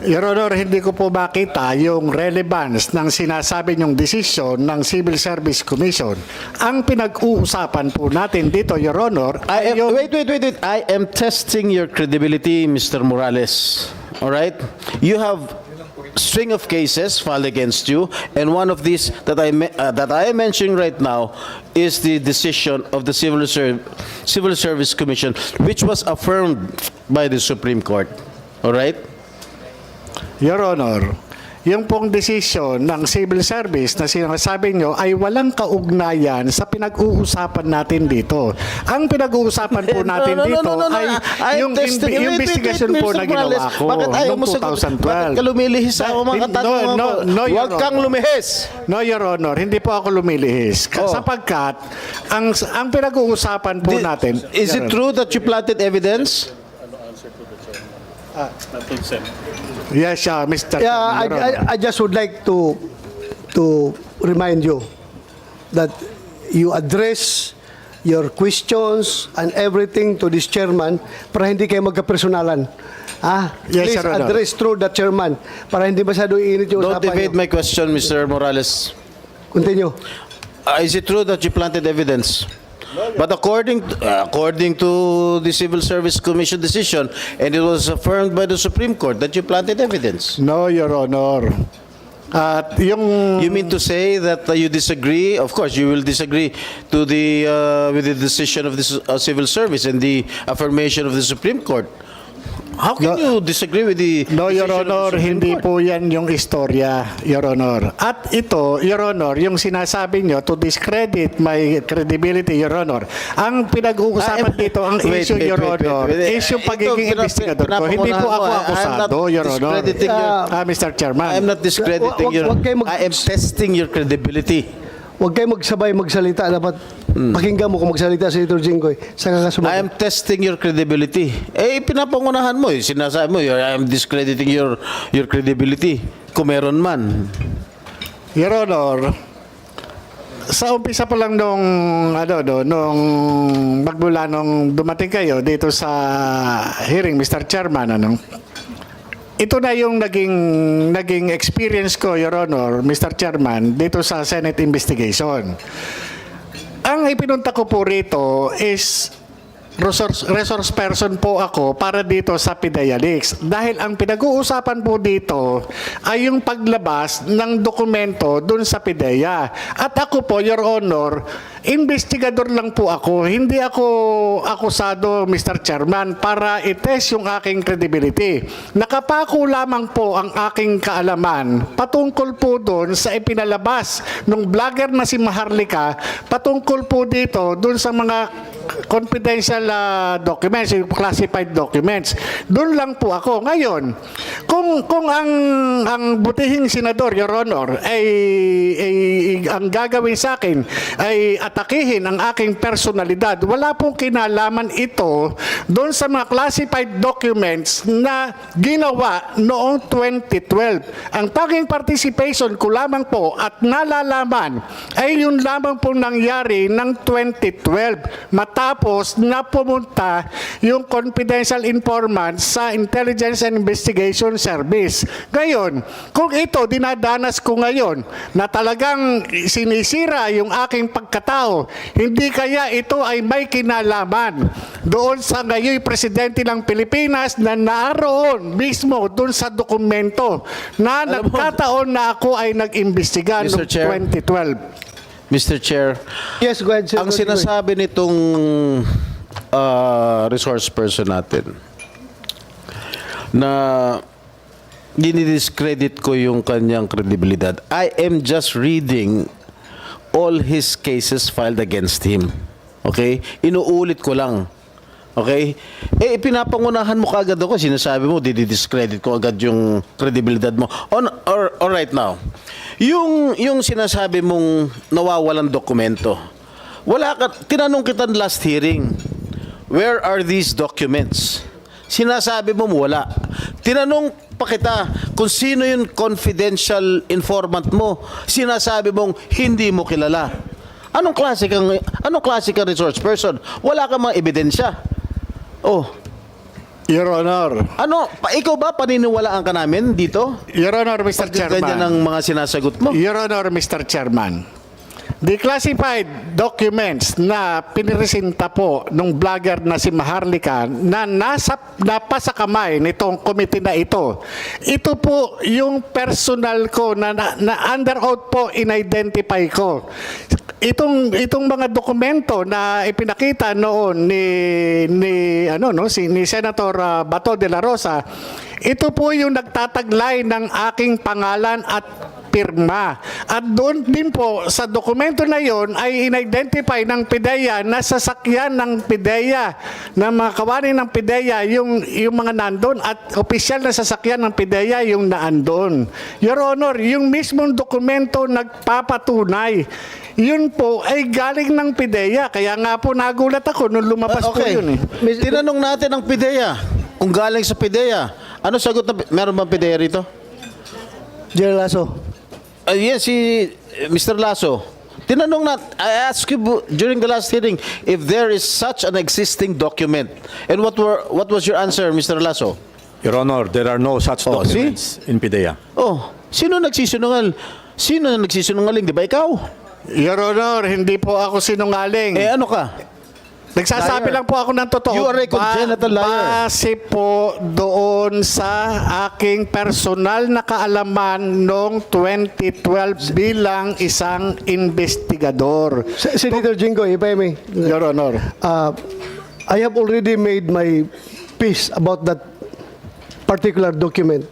Your Honor, hindi ko po makita yung relevance ng sinasabi niyong desisyon ng Civil Service Commission. Ang pinag-uusapan po natin dito, Your Honor, I ay am, yung... wait, wait, wait, wait. I am testing your credibility, Mr. Morales. All right? You have string of cases filed against you, and one of these that I uh, that I am mentioning right now is the decision of the Civil Serv- Civil Service Commission, which was affirmed by the Supreme Court. All right? Your Honor, yung pong desisyon ng civil service na sinasabi nyo ay walang kaugnayan sa pinag-uusapan natin dito. Ang pinag-uusapan po natin No, no, no, dito no, no, no. ay I yung testing- wait, investigation wait, po na ginawa ko Bakit ayaw noong mo sagot? 2012. Bakit ka lumilihis sa ako mga katanungan no, no, no, Your Huwag kang lumihis. No, Your Honor, hindi po ako lumilihis. Oh. Sapagkat, ang, ang pinag-uusapan po Di- natin... Is it true that you planted evidence? Yes, uh, Mr. Yeah, I. I, I just would like to to remind you that you address your questions and everything to this chairman para hindi kayo magkapersonalan. Ah, Yes, please Honor. address through the chairman para hindi masyado init yung Don't usapan evade my question, Mr. Morales. Continue. Uh, is it true that you planted evidence? But according uh, according to the Civil Service Commission decision, and it was affirmed by the Supreme Court that you planted evidence. No, Your Honor. At yung... You mean to say that uh, you disagree? Of course, you will disagree to the uh, with the decision of the s- uh, Civil Service and the affirmation of the Supreme Court. How can No. you disagree with the No, Your Honor, hindi Court? po yan yung istorya, Your Honor. At ito, Your Honor, yung sinasabi nyo to discredit my credibility, Your Honor. Ang pinag-uusapan Ah, dito, ang wait, issue, wait, Your wait, wait, Honor, wait. is yung Ito, pagiging pinap- investigador ko. Hindi po ako akusado, Your Honor. discrediting your- Ah, Mr. Chairman. I am not discrediting Wag- your. wag kayo mag- I am testing your credibility. Huwag kayo magsabay magsalita. Dapat pakinggan mo kung magsalita si Senator Jinggoy. Saka ka I am testing your credibility. Eh, pinapangunahan mo. Eh. Sinasabi mo, you're- I am discrediting your your credibility. Kung meron man. Your Honor, sa umpisa pa lang nung ano no nung magmula nung dumating kayo dito sa hearing Mr. Chairman ano ito na yung naging naging experience ko Your Honor Mr. Chairman dito sa Senate investigation. Ang ipinunta ko po rito is resource, resource person po ako para dito sa Pidayalix. Dahil ang pinag-uusapan po dito ay yung paglabas ng dokumento dun sa Pidaya. At ako po, Your Honor, investigador lang po ako. Hindi ako akusado, Mr. Chairman, para itest yung aking credibility. Nakapako lamang po ang aking kaalaman patungkol po doon sa ipinalabas ng vlogger na si Maharlika patungkol po dito doon sa mga confidential ah, documents, classified documents. Doon lang po ako. Ngayon, kung kung ang ang butihing senador, Your Honor, ay, ay ang gagawin sa akin ay atakihin ang aking personalidad, wala pong kinalaman ito doon sa mga classified documents na ginawa noong 2012. Ang tanging participation ko lamang po at nalalaman ay yun lamang po nangyari ng 2012 matapos na pumunta yung confidential informant sa Intelligence and Investigation Service. Ngayon, kung ito dinadanas ko ngayon na talagang sinisira yung aking pagkatao, hindi kaya ito ay may kinalaman doon sa ngayon presidente ng Pilipinas na naroon mismo doon sa dokumento na Alam nagkataon na ako ay nag-imbestiga noong Chair. 2012. Mr. Chair, Yes, go ahead, Senator ang sinasabi nitong uh, resource person natin na dinidiscredit ko yung kanyang credibilidad. I am just reading all his cases filed against him. Okay? Inuulit ko lang. Okay? Eh, pinapangunahan mo kagad ako. Sinasabi mo, dididiscredit ko agad yung credibilidad mo. On, or, all right now, yung, yung sinasabi mong nawawalan dokumento, wala ka, tinanong kita last hearing, where are these documents? Sinasabi mo wala. Tinanong pa kita kung sino yung confidential informant mo. Sinasabi mong hindi mo kilala. Anong klase kang anong klase kang resource person? Wala kang mga ebidensya. Oh, Your Honor. Ano, pa, ikaw ba paniniwalaan ka namin dito? Your Honor, Mr. Ganyan Chairman. ang mga sinasagot mo. Your Honor, Mr. Chairman. Declassified documents na piniresenta po nung vlogger na si Maharlika na nasa, napasa kamay nitong committee na ito. Ito po yung personal ko na, na, na under oath po in-identify ko. Itong itong mga dokumento na ipinakita noon ni ni ano no si ni Senator ah, Bato de la Rosa, ito po yung nagtataglay ng aking pangalan at pirma. At doon din po sa dokumento na yon ay in-identify ng PIDEA na sasakyan ng PIDEA na mga kawani ng PIDEA yung, yung mga nandun at opisyal na sasakyan ng PIDEA yung naandun. Your Honor, yung mismong dokumento nagpapatunay. Yun po ay galing ng PIDEA. Kaya nga po nagulat ako nung lumabas Ah, po yun eh. Tinanong natin ang PIDEA. Kung galing sa PIDEA. Ano sagot na, meron bang PIDEA rito? General Lasso. Uh, yes, si uh, Mr. Lasso. Tinanong na, I asked you during the last hearing if there is such an existing document. And what were what was your answer, Mr. Lasso? Your Honor, there are no such Oh, documents in PIDEA. Oh, sino nagsisinungal? Sino nagsisinungaling, di ba ikaw? Your Honor, hindi po ako sinungaling. Eh ano ka? Nagsasabi Liar. lang po ako ng totoo. You are a congenital liar. Base po doon sa aking personal na kaalaman noong 2012 bilang isang investigador. Se- Senator Jingo, if I may. Your Honor. Uh, I have already made my peace about that particular document.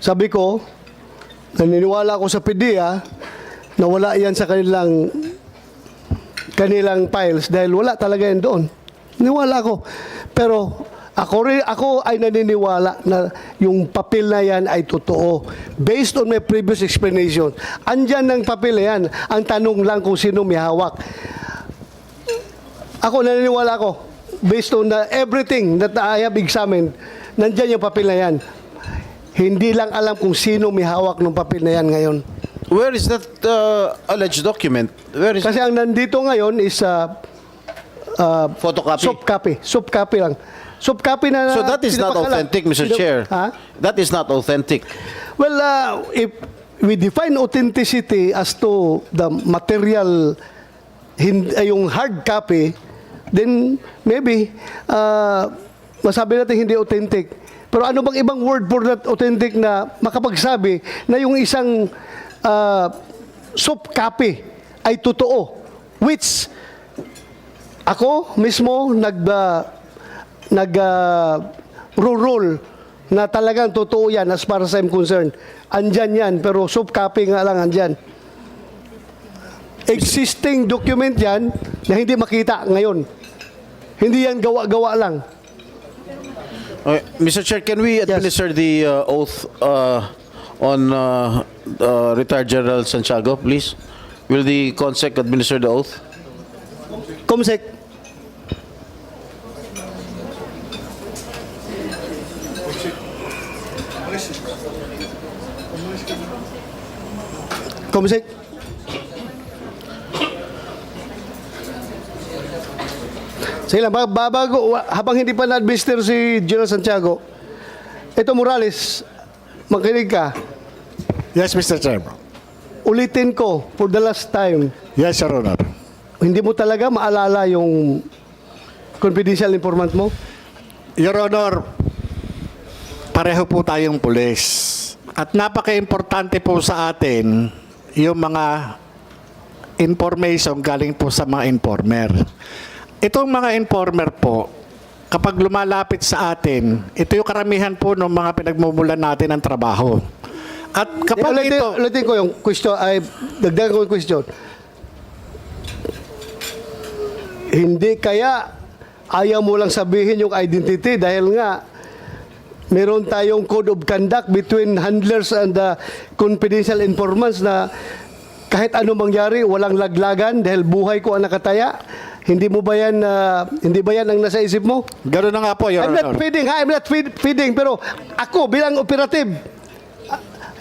Sabi ko, naniniwala ako sa PDEA na wala yan sa kanilang kanilang files dahil wala talaga yan doon. Niwala ako. Pero ako, ako ay naniniwala na yung papel na yan ay totoo. Based on my previous explanation. Andyan ng papel na yan. Ang tanong lang kung sino may hawak. Ako, naniniwala ako. Based on the, everything that I have examined, nandyan yung papel na yan. Hindi lang alam kung sino may hawak ng papel na yan ngayon. Where is that uh, alleged document? Where is Kasi ang nandito ngayon is uh, uh, photocopy? soft copy. Soft copy lang. Soft copy na So that is not pinapakalat. authentic, Mr. Chair. Ha? That is not authentic. Well, uh, if we define authenticity as to the material, hin- ay yung hard copy, then maybe uh, masabi natin hindi authentic. Pero ano bang ibang word for that authentic na makapagsabi na yung isang uh, soft copy ay totoo? Which ako mismo nag uh, nag uh, roll na talagang totoo yan as far as I'm concerned. Andyan yan, pero soft copy nga lang andyan. Existing document yan na hindi makita ngayon. Hindi yan gawa-gawa lang. Okay, Mr. Chair, can we administer the uh, oath uh, on uh, uh, retired General Santiago, please? Will the CONSEC administer the oath? Comsec, Comsec. Sige lang, ba- babago, habang hindi pa na-administer si General Santiago, ito Morales, makinig ka, Yes, Mr. Chairman. ulitin ko for the last time, Yes, Your Honor. hindi mo talaga maalala yung confidential informant mo? Your Honor, pareho po tayong pulis. At napaka-importante po sa atin yung mga information galing po sa mga informer. Itong mga informer po, kapag lumalapit sa atin, ito yung karamihan po ng mga pinagmumulan natin ng trabaho. At kapag ulitin, ito... ulitin ko yung question, ay, dagdagan ko yung question. Hindi kaya ayaw mo lang sabihin yung identity dahil nga meron tayong code of conduct between handlers and the confidential informants na kahit ano mangyari, walang laglagan dahil buhay ko ang nakataya. Hindi mo ba yan, ah, hindi ba yan ang nasa isip mo? Gano'n na nga po, Your I'm not Honor. feeding, ha? I'm not feed, feeding, pero ako bilang operative,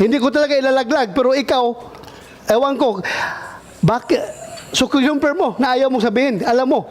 hindi ko talaga ilalaglag, pero ikaw, ewan ko, bakit, so mo na ayaw mong sabihin, alam mo,